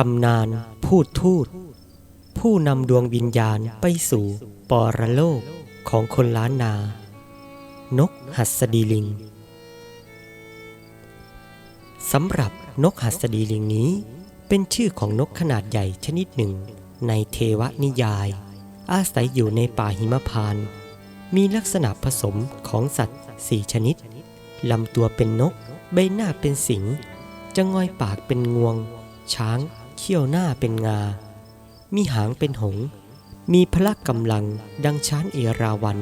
ตำนานพูดทูต ผู้นำดวงวิญญาณไปสู่ปรโลกของคนล้านนา นกหัสดีลิงสำหรับนกหัสดีลิงนี้ เป็นชื่อของนกขนาดใหญ่ชนิดหนึ่ง ในเทวนิยาย อาศัยอยู่ในป่าหิมพาน มีลักษณะผสมของสัตว์สี่ชนิดลำตัวเป็นนก ใบหน้าเป็นสิงจะงอยปากเป็นงวง ช้าง เขี้ยวหน้าเป็นงา มีหางเป็นหง มีพละกำลังดังช้างเอราวัณ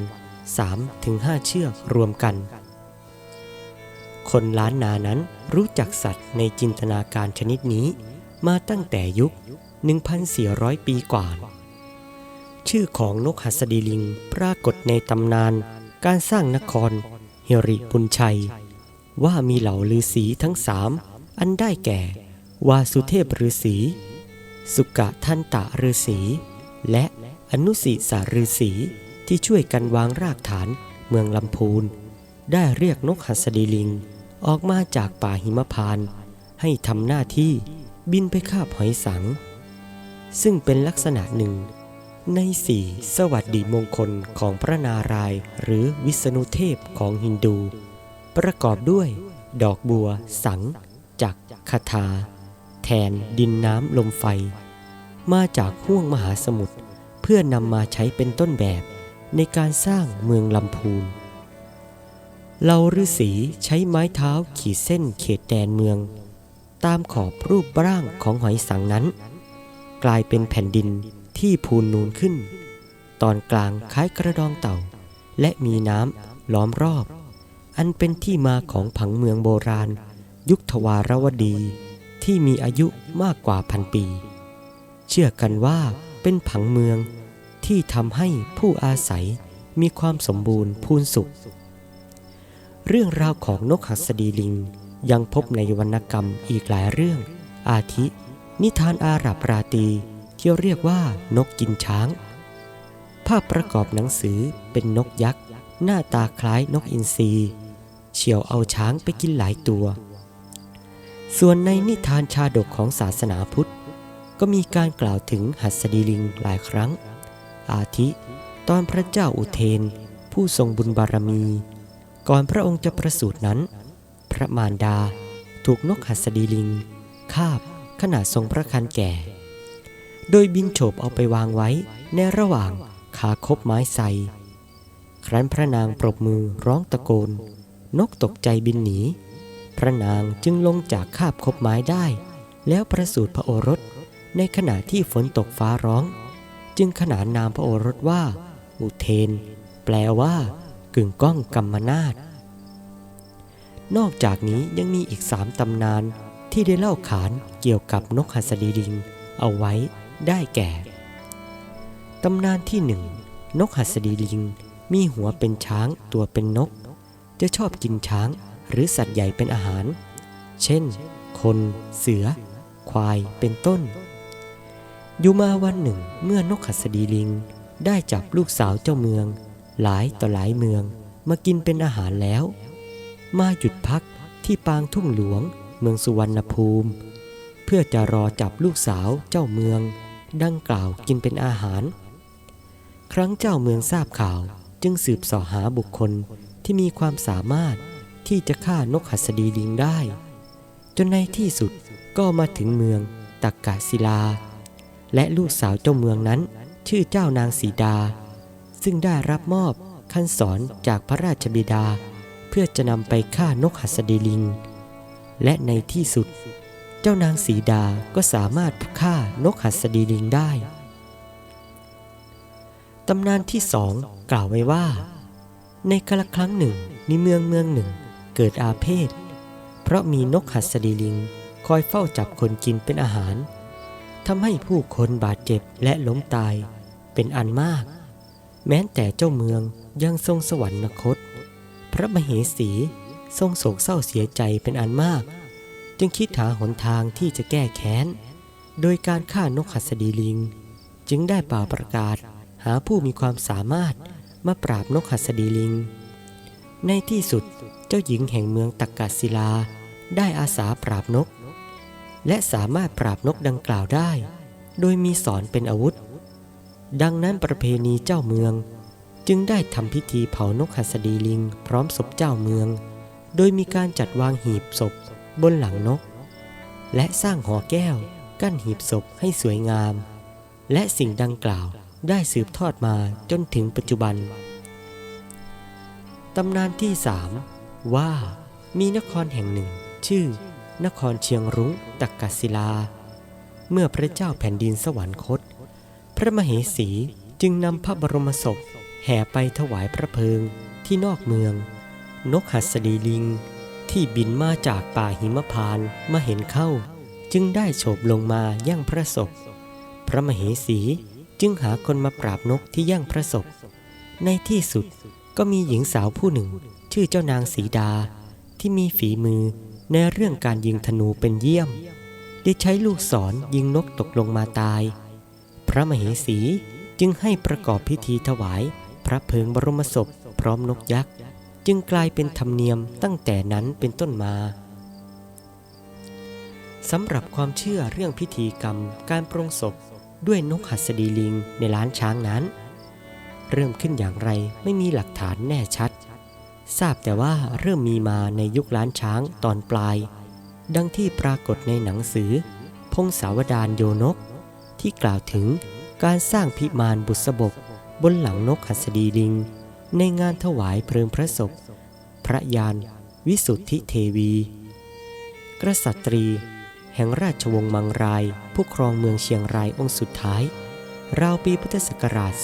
สามถึงห้าเชือกรวมกัน คนล้านนานั้นรู้จักสัตว์ในจินตนาการชนิดนี้มาตั้งแต่ยุค 1,400 ปีกว่าชื่อของนกหัสดีลิงปรากฏในตำนานการสร้างนครเฮริบุญชัย ว่ามีเหล่าฤาษีทั้งสามอันได้แก่ วาสุเทพฤาษีสุกะทันตะฤาษีและอนุสิสาฤาษีที่ช่วยกันวางรากฐานเมืองลำพูน ได้เรียกนกหัสดีลิง ออกมาจากป่าหิมพาน ให้ทำหน้าที่บินไปคาบหอยสัง ซึ่งเป็นลักษณะหนึ่ง ในสี่สวัสดีมงคลของพระนารายหรือวิษณุเทพของฮินดู ประกอบด้วย ดอกบัว สัง จักคาถา แทนดินน้ำลมไฟ มาจากห้วงมหาสมุทรเพื่อนำมาใช้เป็นต้นแบบในการสร้างเมืองลำพูนเราฤาษีใช้ไม้เท้าขีดเส้นเขตแดนเมือง ตามขอบรูปร่างของหอยสังนั้น กลายเป็นแผ่นดินที่พูนนูนขึ้น ตอนกลางคล้ายกระดองเต่า และมีน้ำล้อมรอบ อันเป็นที่มาของผังเมืองโบราณ ยุคทวารวดี ที่มีอายุมากกว่าพันปี เชื่อกันว่าเป็นผังเมืองที่ทำให้ผู้อาศัยมีความสมบูรณ์พูนสุข เรื่องราวของนกหัสดีลิงยังพบในวรรณกรรมอีกหลายเรื่อง อาทิ นิทานอาหรับราตีที่เรียกว่านกกินช้าง ภาพประกอบหนังสือเป็นนกยักษ์ หน้าตาคล้ายนกอินทรีเฉียวเอาช้างไปกินหลายตัว ส่วนในนิทานชาดกของศาสนาพุทธ ก็มีการกล่าวถึงหัสดีลิงหลายครั้ง อาทิตอนพระเจ้าอุเทน ผู้ทรงบุญบารมี ก่อนพระองค์จะประสูตินั้น พระมารดาถูกนกหัสดีลิง คาบขณะทรงพระคันแก่ โดยบินโฉบเอาไปวางไว้ในระหว่างขาคบไม้ไทรครั้นพระนางปรบมือร้องตะโกน นกตกใจบินหนี พระนางจึงลงจากคาบคบไม้ได้ แล้วประสูติพระโอรสในขณะที่ฝนตกฟ้าร้อง จึงขนานนามพระโอรสว่า อุเทน แปลว่ากึ่งก้องกรรมนาฏนอกจากนี้ยังมีอีกสามตำนานที่ได้เล่าขานเกี่ยวกับนกหัสดีลิง เอาไว้ได้แก่ ตำนานที่หนึ่งนกหัสดีลิงมีหัวเป็นช้างตัวเป็นนก จะชอบกินช้าง หรือสัตว์ใหญ่เป็นอาหาร เช่น คน เสือ ควาย เป็นต้น อยู่มาวันหนึ่งเมื่อนกหัสดีลิง ได้จับลูกสาวเจ้าเมือง หลายต่อหลายเมืองมากินเป็นอาหารแล้ว มาหยุดพักที่ปางทุ่งหลวง เมืองสุวรรณภูมิ เพื่อจะรอจับลูกสาวเจ้าเมือง ดังกล่าวกินเป็นอาหาร ครั้งเจ้าเมืองทราบข่าวจึงสืบสาะหาบุคคลที่มีความสามารถ ที่จะฆ่านกหัสดีลิงได้ จนในที่สุดก็มาถึงเมืองตักกะศิลา และลูกสาวเจ้าเมืองนั้น ชื่อเจ้านางสีดา ซึ่งได้รับมอบขั้นสอนจากพระราชบิดา เพื่อจะนำไปฆ่านกหัสดีลิง และในที่สุด เจ้านางสีดาก็สามารถฆ่านกหัสดีลิงได้ตำนานที่สองกล่าวไว้ว่า ในกาลครั้งหนึ่งในเมืองเมืองหนึ่ง เกิดอาเพศ เพราะมีนกหัสดีลิง คอยเฝ้าจับคนกินเป็นอาหารทำให้ผู้คนบาดเจ็บและล้มตายเป็นอันมาก แม้แต่เจ้าเมืองยังทรงสวรรคต พระมเหสีทรงโศกเศร้าเสียใจเป็นอันมาก จึงคิดหาหนทางที่จะแก้แค้น โดยการฆ่านกหัสดีลิง จึงได้เป่าประกาศหาผู้มีความสามารถมาปราบนกหัสดีลิง ในที่สุดเจ้าหญิงแห่งเมืองตักกศิลาได้อาสาปราบนก และสามารถปราบนกดังกล่าวได้ โดยมีสอนเป็นอาวุธ ดังนั้นประเพณีเจ้าเมือง จึงได้ทำพิธีเผานกหัสดีลิง พร้อมศพเจ้าเมือง โดยมีการจัดวางหีบศพบนหลังนก และสร้างหอแก้ว กั้นหีบศพให้สวยงาม และสิ่งดังกล่าวได้สืบทอดมาจนถึงปัจจุบัน ตำนานที่สามว่ามีนครแห่งหนึ่ง ชื่อ นครเชียงรุ้งตักกศิลา เมื่อพระเจ้าแผ่นดินสวรรคต พระมเหสีจึงนำพระบรมศพ แห่ไปถวายพระเพลิงที่นอกเมือง นกหัสดีลิง ที่บินมาจากป่าหิมพานมาเห็นเข้า จึงได้โฉบลงมาย่างพระศพ พระมเหสีจึงหาคนมาปราบนกที่ย่างพระศพ ในที่สุด ก็มีหญิงสาวผู้หนึ่ง ชื่อเจ้านางสีดา ที่มีฝีมือในเรื่องการยิงธนูเป็นเยี่ยม ได้ใช้ลูกศรยิงนกตกลงมาตาย พระมเหสีจึงให้ประกอบพิธีถวาย พระเพลิงบรมศพพร้อมนกยักษ์ จึงกลายเป็นธรรมเนียมตั้งแต่นั้นเป็นต้นมาสำหรับความเชื่อเรื่องพิธีกรรมการปรงศพด้วยนกหัสดีลิงในล้านช้างนั้น เริ่มขึ้นอย่างไรไม่มีหลักฐานแน่ชัด ทราบแต่ว่าเริ่มมีมาในยุคล้านช้างตอนปลาย ดังที่ปรากฏในหนังสือ พงศาวดารโยนก ที่กล่าวถึงการสร้างพิมานบุษบกบนหลังนกหัสดีลิง ในงานถวายเพลิงพระศพ พระยานวิสุทธิเทวี กษัตรี แห่งราชวงศ์มังราย ผู้ครองเมืองเชียงรายองค์สุดท้าย ราวปีพุทธศักราช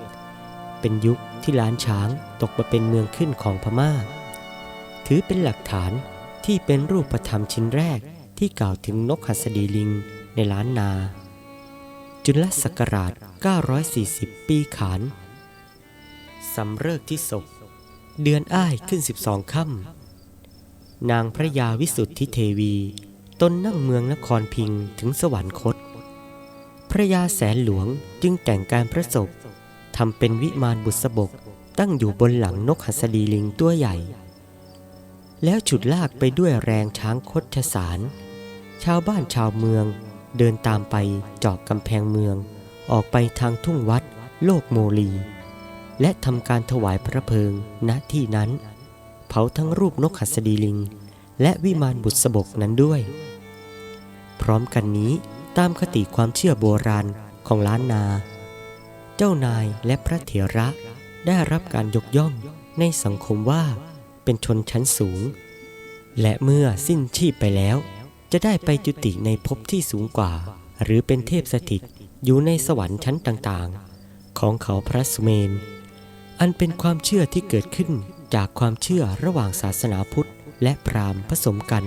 2121 เป็นยุคที่ล้านช้างตกมาเป็นเมืองขึ้นของพม่า ถือเป็นหลักฐานที่เป็นรูปธรรมชิ้นแรกที่กล่าวถึงนกหัสดีลิงในล้านนา จุลศักราช 940 ปีขาน สำเริกที่ศพเดือนอ้ายขึ้น 12 ค่ำ นางพระยาวิสุทธิเทวี ตนนั่งเมืองนครพิงถึงสวรรคต พระยาแสนหลวงจึงแต่งการพระศพทำเป็นวิมานบุษบกตั้งอยู่บนหลังนกหัสดีลิงตัวใหญ่ แล้วฉุดลากไปด้วยแรงช้างคดชสาร ชาวบ้านชาวเมืองเดินตามไปจอกกำแพงเมือง ออกไปทางทุ่งวัด โลกโมลี และทำการถวายพระเพลิงณที่นั้น เผาทั้งรูปนกหัสดีลิง และวิมานบุษบกนั้นด้วย พร้อมกันนี้ ตามคติความเชื่อโบราณของล้านนา เจ้านายและพระเถระได้รับการยกย่องในสังคมว่าเป็นชนชั้นสูง และเมื่อสิ้นชีพไปแล้ว จะได้ไปจุติในภพที่สูงกว่า หรือเป็นเทพสถิตอยู่ในสวรรค์ชั้นต่างๆ ของเขาพระสุเมน อันเป็นความเชื่อที่เกิดขึ้นจากความเชื่อระหว่างศาสนาพุทธและพราหมณ์ผสมกัน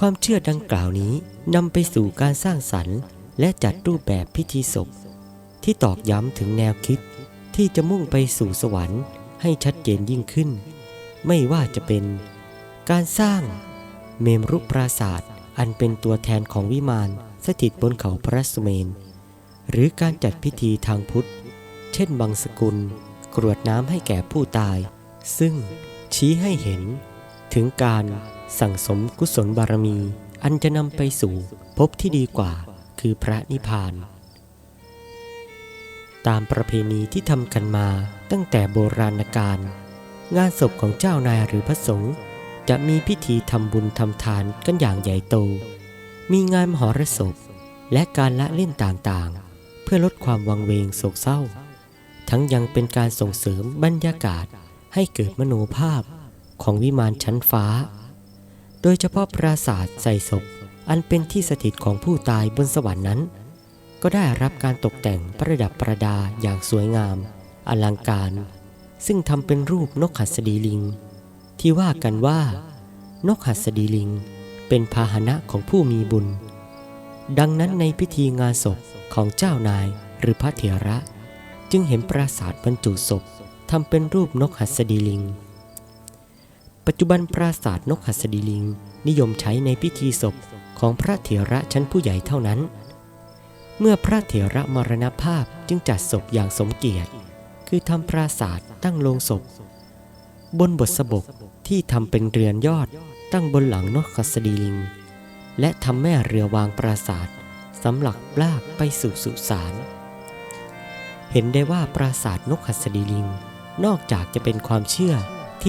ความเชื่อดังกล่าวนี้นำไปสู่การสร้างสรรค์และจัดรูปแบบพิธีศพ ที่ตอกย้ำถึงแนวคิดที่จะมุ่งไปสู่สวรรค์ให้ชัดเจนยิ่งขึ้น ไม่ว่าจะเป็น การสร้างเมมรุปราศาสตร์อันเป็นตัวแทนของวิมานสถิตบนเขาพระสุเมน หรือการจัดพิธีทางพุทธ เช่นบังสกุล กรวดน้ำให้แก่ผู้ตาย ซึ่งชี้ให้เห็นถึงการ สั่งสมกุศลบารมี อันจะนำไปสู่ภพที่ดีกว่า คือพระนิพพาน ตามประเพณีที่ทำกันมาตั้งแต่โบราณกาลงานศพของเจ้านายหรือพระสงฆ์จะมีพิธีทำบุญทำทานกันอย่างใหญ่โต มีงานมหรสพ และการละเล่นต่างๆ เพื่อลดความวังเวงโศกเศร้า ทั้งยังเป็นการส่งเสริมบรรยากาศให้เกิดมโนภาพของวิมานชั้นฟ้า โดยเฉพาะปราสาทใส่ศพ อันเป็นที่สถิตของผู้ตายบนสวรรค์นั้น ก็ได้รับการตกแต่งประดับประดาอย่างสวยงาม อลังการ ซึ่งทำเป็นรูปนกหัสดีลิง ที่ว่ากันว่า นกหัสดีลิง เป็นพาหนะของผู้มีบุญ ดังนั้นในพิธีงานศพของเจ้านายหรือพระเถระ จึงเห็นปราสาทบรรจุศพทำเป็นรูปนกหัสดีลิง ปัจจุบันปราสาทนกหัสดีลิง นิยมใช้ในพิธีศพของพระเถระชั้นผู้ใหญ่เท่านั้น เมื่อพระเถระมรณภาพจึงจัดศพอย่างสมเกียรติ คือทำปราสาทตั้งโลงศพ บนบทสบกที่ทำเป็นเรือนยอดตั้งบนหลังนกหัสดีลิง และทำแม่เรือวางปราสาทสำหรับลากไปสู่สุสานเห็นได้ว่าปราสาทนกหัสดีลิง นอกจากจะเป็นความเชื่อ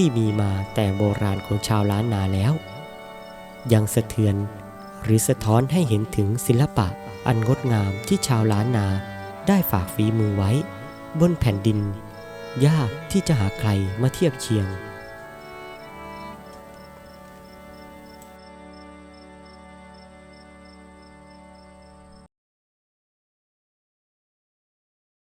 ที่มีมาแต่โบราณของชาวล้านนาแล้ว ยังสะเทือนหรือสะท้อนให้เห็นถึงศิลปะอันงดงามที่ชาวล้านนาได้ฝากฝีมือไว้ บนแผ่นดิน ยากที่จะหาใครมาเทียบเคียง